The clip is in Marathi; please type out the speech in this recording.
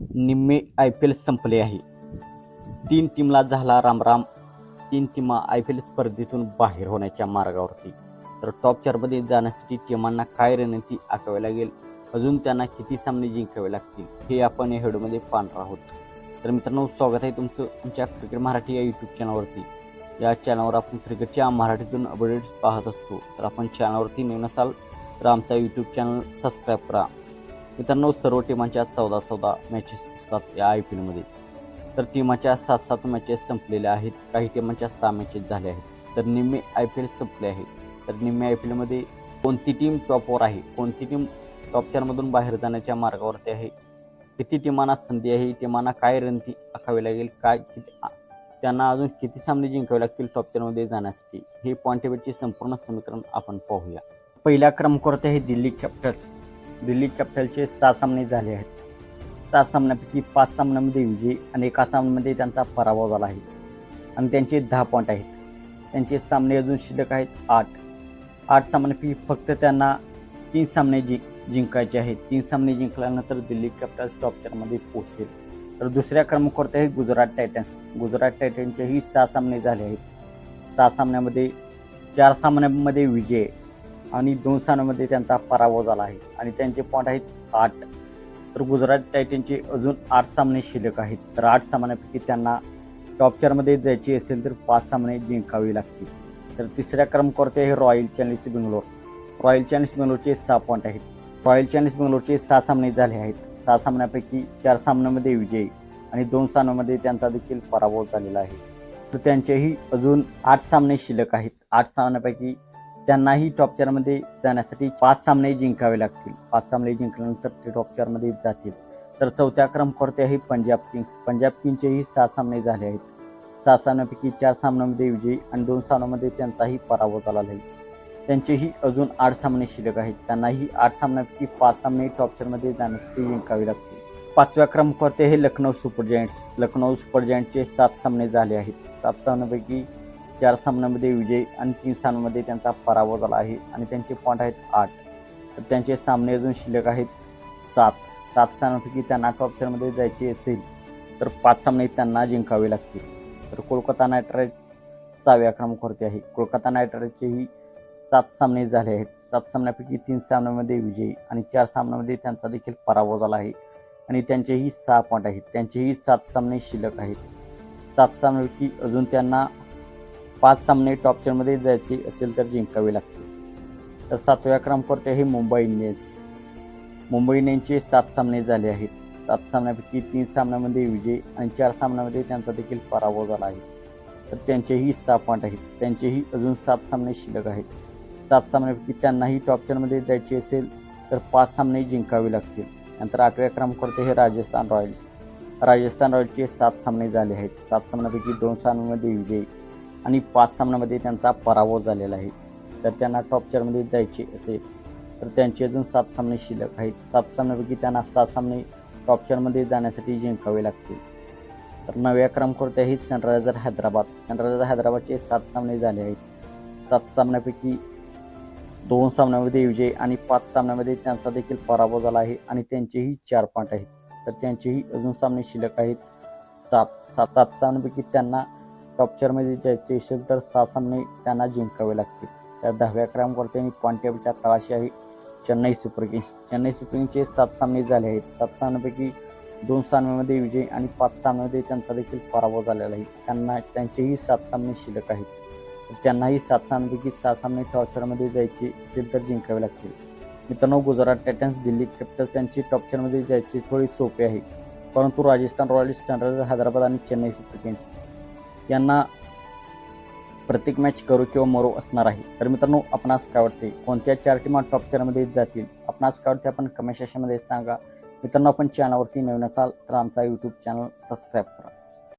निम्मे आय पी एल संपले आहे. तीन टीमला झाला रामराम. तीन टीमा आय पी एल स्पर्धेतून बाहेर होण्याच्या मार्गावरती. तर टॉप चारमध्ये जाण्यासाठी टीमांना काय रणनीती आखावी लागेल? अजून त्यांना किती सामने जिंकावे लागतील? हे आपण या व्हिडिओमध्ये पाहणार आहोत. तर मित्रांनो स्वागत आहे तुमचं आमच्या क्रिकेट मराठी या यूट्यूब चॅनलवरती या चॅनलवर आपण क्रिकेटच्या मराठीतून अपडेट्स पाहत असतो. तर आपण चॅनलवरती नवीन असाल तर आमचा यूट्यूब चॅनल सबस्क्राईब करा. मित्रांनो सर्व टीमांच्या चौदा चौदा मॅचेस असतात या आय पी एलमध्ये तर टीमाच्या सात सात मॅचेस संपलेल्या आहेत. काही टीमांच्या सहा मॅचेस झाल्या आहेत. तर निम्मे आय पी एल संपले आहे. तर निम्मे आय पी एलमध्ये कोणती टीम टॉपवर आहे? कोणती टीम टॉप चारमधून बाहेर जाण्याच्या मार्गावरती आहे? किती टीमांना संधी आहे? टीमांना काय रणती आखावी लागेल? काय किती त्यांना अजून किती सामने जिंकावे लागतील टॉप चारमध्ये जाण्यासाठी? हे पॉईंट टेबलचे संपूर्ण समीकरण आपण पाहूया. पहिल्या क्रमांकावरती आहे? दिल्ली कॅपिटल्स दिल्ली कॅपिटलचे सहा सामने झाले आहेत. सहा सामन्यापैकी पाच सामन्यामध्ये विजय आणि एका सामन्यामध्ये त्यांचा पराभव झाला आहे. आणि त्यांचे दहा पॉईंट आहेत. त्यांचे सामने अजून शिल्लक आहेत आठ. आठ सामन्यापैकी फक्त त्यांना तीन सामने जिंक जिंकायचे आहेत. तीन सामने जिंकल्यानंतर दिल्ली कॅपिटल्स टॉप चारमध्ये पोहोचेल. तर दुसऱ्या क्रमांकावरती आहे गुजरात टायटन्स. गुजरात टायटन्सचेही सहा सामने झाले आहेत. सहा सामन्यामध्ये चार सामन्यांमध्ये विजय आणि दोन स्थानामध्ये त्यांचा पराभव झाला आहे. आणि त्यांचे पॉईंट आहेत आठ. तर गुजरात टायटनचे अजून आठ सामने शिल्लक आहेत. तर आठ सामन्यापैकी त्यांना टॉप चारमध्ये जायचे असेल तर पाच सामने जिंकावे लागतील. तर तिसऱ्या क्रमांकावरती आहे royal challenge Bangalore royal challenge बेंगलोरचे सहा पॉईंट आहेत. रॉयल चॅलेंज बेंगलोरचे सहा सामने झाले आहेत. सहा सामन्यापैकी चार सामन्यामध्ये विजय आणि दोन सामन्यामध्ये त्यांचा देखील पराभव झालेला आहे. तर त्यांचेही अजून आठ सामने शिल्लक आहेत. आठ सामन्यापैकी त्यांनाही टॉप चारमध्ये जाण्यासाठी पाच सामने जिंकावे लागतील. पाच सामने जिंकल्यानंतर ते टॉप चारमध्ये जातील. तर चौथ्या क्रमांकावरती आहे पंजाब किंग्स. पंजाब किंग्सचेही सहा सामने झाले आहेत. सहा सामन्यापैकी चार सामन्यामध्ये विजयी आणि दोन सामन्यामध्ये त्यांचाही पराभव झाला आहे त्यांचेही अजून आठ सामने शिल्लक आहेत. त्यांनाही आठ सामन्यापैकी पाच सामने टॉप चारमध्ये जाण्यासाठी जिंकावे लागतील. पाचव्या क्रमांकावरती आहे Lucknow super giants Lucknow super जायंटचे सात सामने झाले आहेत. सात सामन्यापैकी चार सामन्यामध्ये विजय आणि तीन सामन्यामध्ये त्यांचा पराभव झाला आहे आणि त्यांचे पॉईंट आहेत आठ. तर त्यांचे सामने अजून शिल्लक आहेत सात. सात सामन्यापैकी त्यांना टॉप जायचे असेल तर पाच सामने त्यांना जिंकावे लागतील. तर कोलकाता नाईट रायड सहाव्या क्रमांकावरती आहे. कोलकाता नाईट रायडर्सचेही सात सामने झाले आहेत. सात सामन्यापैकी तीन सामन्यामध्ये विजयी आणि चार सामन्यामध्ये त्यांचा देखील पराभव झाला आहे. आणि त्यांचेही सहा पॉईंट आहेत. त्यांचेही सात सामने शिल्लक आहेत. सात सामन्यापैकी अजून त्यांना पाच सामने टॉप चारमध्ये जायचे असेल तर जिंकावे लागतील. तर सातव्या क्रमांकावरती आहे मुंबई इंडियन्स. मुंबई इंडियन्सचे सात सामने झाले आहेत. सात सामन्यापैकी तीन सामन्यामध्ये विजय आणि चार सामन्यामध्ये त्यांचा देखील पराभव झाला आहे. तर त्यांचेही सहा पॉईंट आहेत. त्यांचेही अजून सात सामने शिल्लक आहेत. सात सामन्यापैकी त्यांनाही टॉप चारमध्ये जायचे असेल तर पाच सामने जिंकावे लागतील. नंतर आठव्या क्रमांकावरती हे राजस्थान रॉयल्स. राजस्थान रॉयल्सचे सात सामने झाले आहेत. सात सामन्यापैकी दोन सामन्यामध्ये विजयी आणि पाच सामन्यामध्ये त्यांचा पराभव झालेला आहे. तर त्यांना टॉप चारमध्ये जायचे असेल तर त्यांचे अजून सात सामने शिल्लक आहेत. सात सामन्यापैकी त्यांना सात सामने टॉप चारमध्ये जाण्यासाठी जिंकावे लागतील. तर नव्या क्रमांकावरती आहेत सनरायझर हैदराबाद. सनरायझर हैदराबादचे सात सामने झाले आहेत. सात सामन्यापैकी दोन सामन्यामध्ये विजय आणि पाच सामन्यामध्ये त्यांचा देखील पराभव झाला आहे आणि त्यांचेही चार पॉईंट आहेत. तर त्यांचेही अजून सामने शिल्लक आहेत. सात सात सात सामन्यापैकी त्यांना टॉप चारमध्ये जायचे असेल तर सहा सामने त्यांना जिंकावे लागतील. त्या दहाव्या क्रमांकावरती आणि पॉईंट टेबलच्या तळाशी आहे. Chennai super kings. Chennai super किंग्सचे सात सामने झाले आहेत. सात सामन्यापैकी दोन सामन्यामध्ये विजय आणि पाच सामन्यामध्ये त्यांचा देखील पराभव झालेला आहे. त्यांना त्यांचेही सात सामने शिल्लक आहेत. त्यांनाही सात सामन्यापैकी सहा सामने टॉपचारमध्ये जायचे असेल तर जिंकावे लागतील. मित्रांनो गुजरात टायटन्स दिल्ली कॅपिटल्स यांची टॉपचरमध्ये जायचे थोडी सोपे आहे. परंतु राजस्थान रॉयल्स सनरायझर्स हैदराबाद आणि चेन्नई सुपर किंग्स. यांना प्रत्येक मॅच करू किंवा मरो असणार आहे. तर मित्रांनो आपणास काय वाटते कोणत्या चार टीमा टॉप चारमध्ये जातील? आपणास काय वाटते आपण कमेंट सेशनमध्ये सांगा. मित्रांनो आपण चॅनलवरती नवीन असाल तर आमचा यूट्यूब चॅनल सबस्क्राईब करा.